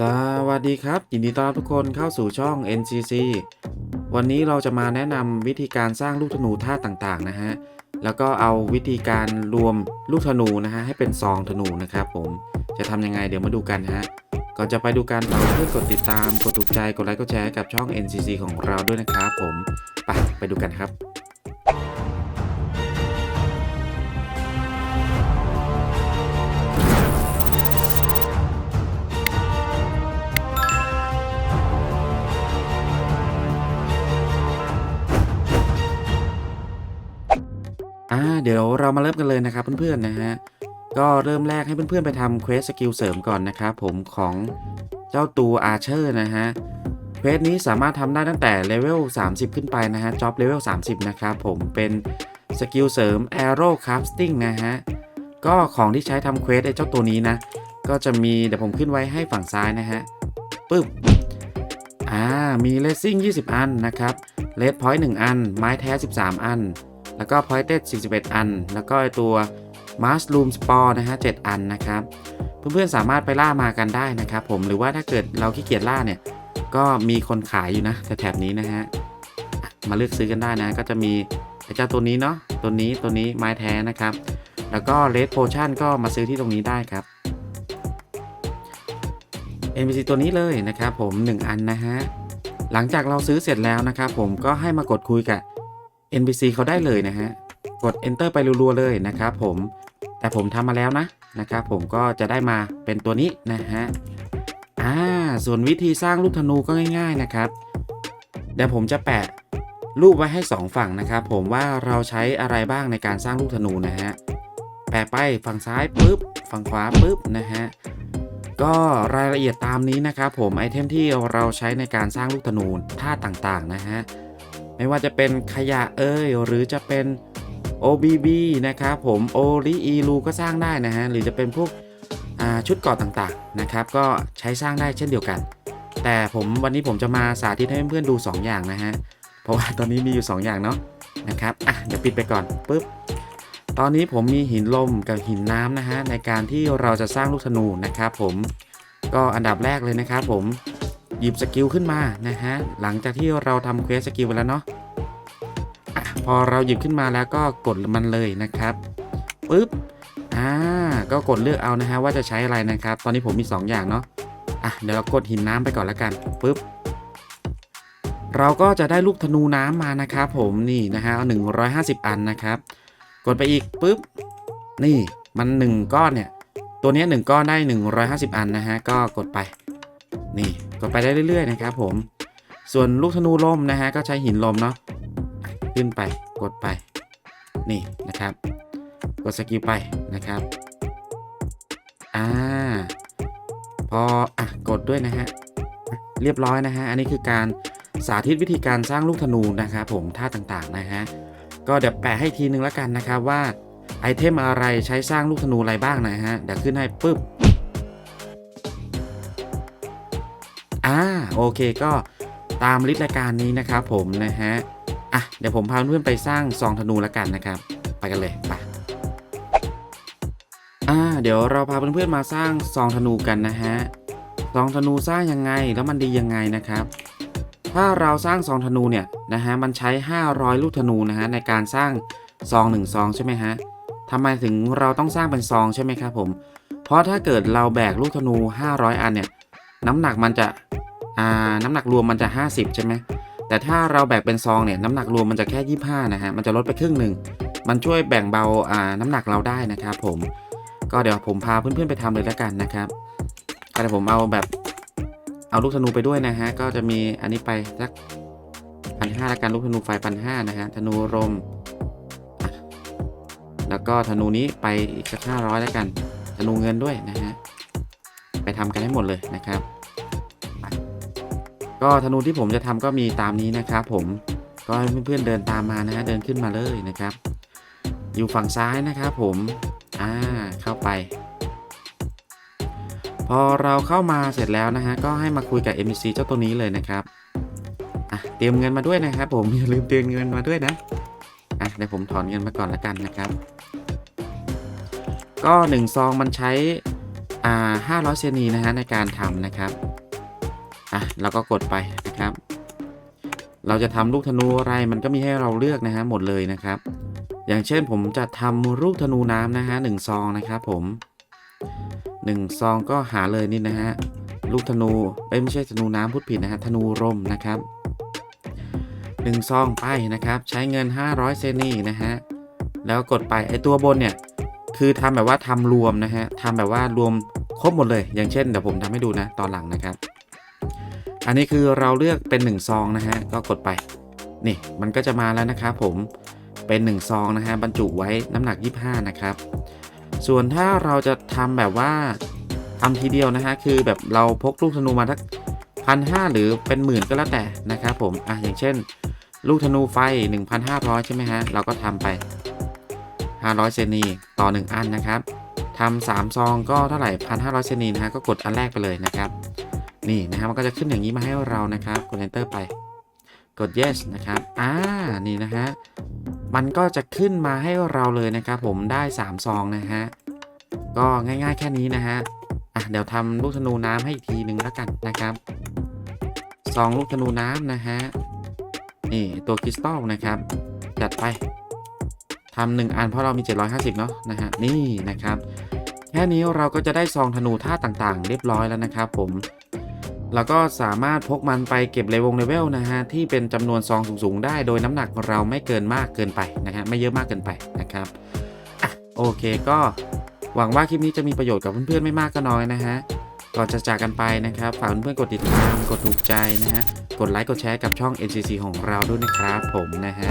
สวัสดีครับ ยินดีต้อนรับทุกคนเข้าสู่ช่อง NCC วันนี้เราจะมาแนะนำวิธีการสร้างลูกธนูท่าต่างๆนะฮะ แล้วก็เอาวิธีการรวมลูกธนูนะฮะให้เป็นซองธนูนะครับผม จะทำยังไงเดี๋ยวมาดูกันฮะ ก่อนจะไปดูการฝากเพื่อนกดติดตาม กดถูกใจ กดไลค์ กดแชร์กับช่อง NCC ของเราด้วยนะครับผม ไปไปดูกันครับ เดี๋ยวเรามาเริ่มกันเลยนะครับเพื่อนๆนะฮะก็เริ่มแรกให้เพื่อนๆไปทำเควสสกิลเสริมก่อนนะครับผมของเจ้าตัวอาเชอร์นะฮะเควสนี้สามารถทำได้ตั้งแต่เลเวล30 ขึ้นไปนะฮะจ็อบเลเวล30 นะครับผมเป็นสกิลเสริม Arrow Crafting นะฮะก็ของที่ใช้ทำเควสไอ้เจ้าตัวนี้นะ ก็จะมีเดี๋ยวผมขึ้นไว้ให้ฝั่งซ้ายนะฮะปึ๊บอ่ามีเลสซิ่ง20 อันนะครับเลดพอยต์1อัน ไม้แท้ 13 อัน แล้วก็ pointed 41 อัน แล้วก็ตัว mushroom spore นะฮะ7อันนะครับ เพื่อนๆสามารถไปล่ามากันได้นะครับผมหรือว่าถ้าเกิดเราขี้เกียจล่าเนี่ย ก็มีคนขายอยู่นะแถบนี้นะฮะอะมาเลือกซื้อกันได้นะ ก็จะมีไอ้เจ้าตัวนี้เนาะตัวนี้ตัวนี้ไม้แท้นะครับ แล้วก็ red potion ก็มาซื้อที่ตรงนี้ได้ครับ NPC ตัวนี้เลยนะครับผม 1 อันนะฮะ หลังจากเราซื้อเสร็จแล้วนะครับผมก็ให้มากดคุยกับ NPC เขาได้เลยนะฮะ กด enter ไปรัวๆเลยนะครับผม แต่ผมทำมาแล้วนะนะครับผมก็จะได้มาเป็นตัวนี้นะฮะ อ่า ส่วนวิธีสร้างลูกธนูก็ง่าย ๆนะครับ เดี๋ยวผมจะแปะรูปไว้ให้ 2 ฝั่งนะครับผมว่าเราใช้อะไรบ้างในการสร้างลูกธนูนะฮะ แปะไปฝั่งซ้ายปุ๊บ ฝั่งขวาปุ๊บนะฮะก็รายละเอียดตามนี้นะครับผมไอเทมที่เราใช้ในการสร้างลูกธนูท่าต่างๆนะฮะ ไม่ว่าจะเป็นขยะเอ่ยหรือจะเป็น OBB นะครับผมโอริอีลูก็สร้างได้นะฮะหรือจะเป็นพวกชุดเกาะต่างๆนะครับ ก็ใช้สร้างได้เช่นเดียวกัน แต่ผมวันนี้ผมจะมาสาธิตให้เพื่อนๆดู 2 อย่างนะฮะเพราะว่าตอนนี้มีอยู่ 2 อย่างเนาะนะครับอะเดี๋ยวปิดไปก่อนปุ๊บตอนนี้ผมมีหินลมกับหินน้ำนะฮะในการที่เราจะสร้างลูกธนูนะครับผมก็อันดับแรกเลยนะครับผม หยิบสกิลขึ้นมานะฮะหลังจากที่เราทำเควสสกิลไปแล้วเนาะอะพอเราหยิบขึ้นมาแล้วก็กดมันเลยนะครับปึ๊บอ่าก็กดเลือกเอานะฮะว่าจะใช้อะไรนะครับ ตอนนี้ผมมี 2 อย่างเนาะอะเดี๋ยวเรากดหินน้ำไปก่อนแล้วกันปึ๊บเราก็จะได้ลูกธนูน้ำมานะครับผมนี่นะฮะเอา150อันนะครับ กดไปอีกปุ๊บนี่มัน 1 ก้อนเนี่ยตัวนี้1ก้อนได้ 150 อันนะฮะก็กดไปนี่ กดไปได้เรื่อยๆนะครับผม ส่วนลูกธนูลมนะฮะก็ใช้หินลมเนาะขึ้นไปกดไปนี่นะครับ กดสกิลไปนะครับอ่าพออะกดด้วยนะฮะเรียบร้อยนะฮะอันนี้คือการสาธิตวิธีการสร้างลูกธนูนะครับผมท่าต่างๆนะฮะก็เดี๋ยวแปะให้ทีนึงแล้วกันนะครับว่าไอเทมอะไรใช้สร้างลูกธนูอะไรบ้างนะฮะเดี๋ยวขึ้นให้ปึ๊บ อ่าโอเคก็ตามลิสต์รายการนี้นะครับผมนะฮะอะเดี๋ยวผมพาเพื่อนไปสร้างซองธนูแล้วกันนะครับ ไปกันเลยไปอ่าเดี๋ยวเราพาเพื่อนๆมาสร้างซองธนูกันนะฮะซองธนูสร้างยังไงแล้วมันดียังไงนะครับ ถ้าเราสร้างซองธนูเนี่ยนะฮะมันใช้ 500 ลูกธนูนะฮะในการสร้างซองหนึ่งซองใช่ไหมฮะทำไมถึงเราต้องสร้างเป็นซองใช่ไหมครับผม เพราะถ้าเกิดเราแบกลูกธนู 500 อันเนี่ย น้ำหนักมันจะอ่าน้ำหนักรวมมันจะ 50 ใช่ไหมแต่ถ้าเราแบกเป็นซองเนี่ยน้ำหนักรวมมันจะแค่ 25 นะฮะมันจะลดไปครึ่งหนึ่งมันช่วยแบ่งเบาอ่าน้ำหนักเราได้นะครับผมก็เดี๋ยวผมพาเพื่อนๆไปทำเลยแล้วกันนะครับก็เดี๋ยวผมเอาแบบเอาลูกธนูไปด้วยนะฮะก็จะมีอันนี้ไปสักพันห้าละกันลูกธนูไฟพันห้านะฮะธนูลมแล้วก็ธนูนี้ไปอีกสักห้าร้อยล้วกันธนูเงินด้วยนะฮะ ทำกันให้หมดเลยนะครับ ก็ธนูที่ผมจะทำก็มีตามนี้นะครับ ผมก็ให้เพื่อนๆเดินตามมานะฮะเดินขึ้นมาเลยนะครับ อยู่ฝั่งซ้ายนะครับผมอ่าเข้าไป พอเราเข้ามาเสร็จแล้วนะฮะก็ให้มาคุยกับ MBC เจ้าตัวนี้เลยนะครับอะเตรียมเงินมาด้วยนะครับ ผมอย่าลืมเตรียมเงินมาด้วยนะอะเดี๋ยวผมถอนเงินมาก่อนละกันนะครับ ก็1ซองมันใช้ อ่า500เซนีนะฮะในการทำนะครับอะเราก็กดไปนะครับ เราจะทำลูกธนูอะไรมันก็มีให้เราเลือกนะฮะหมดเลยนะครับ อย่างเช่นผมจะทำลูกธนูน้ำนะฮะหนึ่งซองนะครับผมหนึ่งซองก็หาเลยนี่นะฮะลูกธนูไม่ใช่ธนูน้ำพูดผิดนะฮะธนูร่มนะครับหนึ่งซองไปนะครับ ใช้เงิน 500 เซนีนะฮะแล้วกดไปไอตัวบนเนี่ย คือทำแบบว่าทำรวมนะฮะทำแบบว่ารวมครบหมดเลย อย่างเช่นเดี๋ยวผมทำให้ดูนะตอนหลังนะครับ อันนี้คือเราเลือกเป็น 1 ซองนะฮะก็กดไป นี่มันก็จะมาแล้วนะครับผมเป็น 1 ซองนะฮะบรรจุไว้น้ำหนัก 25 นะครับ ส่วนถ้าเราจะทำแบบว่าทำทีเดียวนะฮะคือแบบเราพกลูกธนูมาทักพันห้าหรือเป็นหมื่นก็แล้วแต่นะครับผมอะอย่างเช่น ลูกธนูไฟ 1,500 ใช่ไหมฮะเราก็ทำไป 500 เซนีต่อ 1 อันนะครับทำสามซองก็เท่าไหร่ 1,500 เซนีนะฮะก็กดอันแรกไปเลยนะครับ นี่นะครับมันก็จะขึ้นอย่างนี้มาให้เรานะครับกด enter ไป กด yes นะครับอ่านี่นะฮะมันก็จะขึ้นมาให้เราเลยนะครับ ผมได้3ซองนะฮะก็ง่ายๆแค่นี้นะฮะอะเดี๋ยวทำลูกธนูน้ำให้อีกทีหนึ่งแล้วกันนะครับซองลูกธนูน้ำนะฮะนี่ตัวคริสตัลนะครับ จัดไป ทำหนึ่งอันเพราะเรามี 750 เนาะนะฮะนี่นะครับ แค่นี้เราก็จะได้ซองธนูท่าต่างๆ เรียบร้อยแล้วนะครับผม แล้วก็สามารถพกมันไปเก็บเลเวลเลเวลนะฮะที่เป็นจำนวนซองสูงๆ ได้โดยน้ำหนักเราไม่เกินมากเกินไปนะฮะไม่เยอะมากเกินไปนะครับอะโอเคก็หวังว่าคลิปนี้จะมีประโยชน์กับเพื่อนๆไม่มากก็น้อยนะฮะก่อนจะจากกันไปนะครับฝากเพื่อนๆกดติดตามกดถูกใจนะฮะกดไลค์กดแชร์กับช่อง NCC ของเราด้วยนะครับผมนะฮะ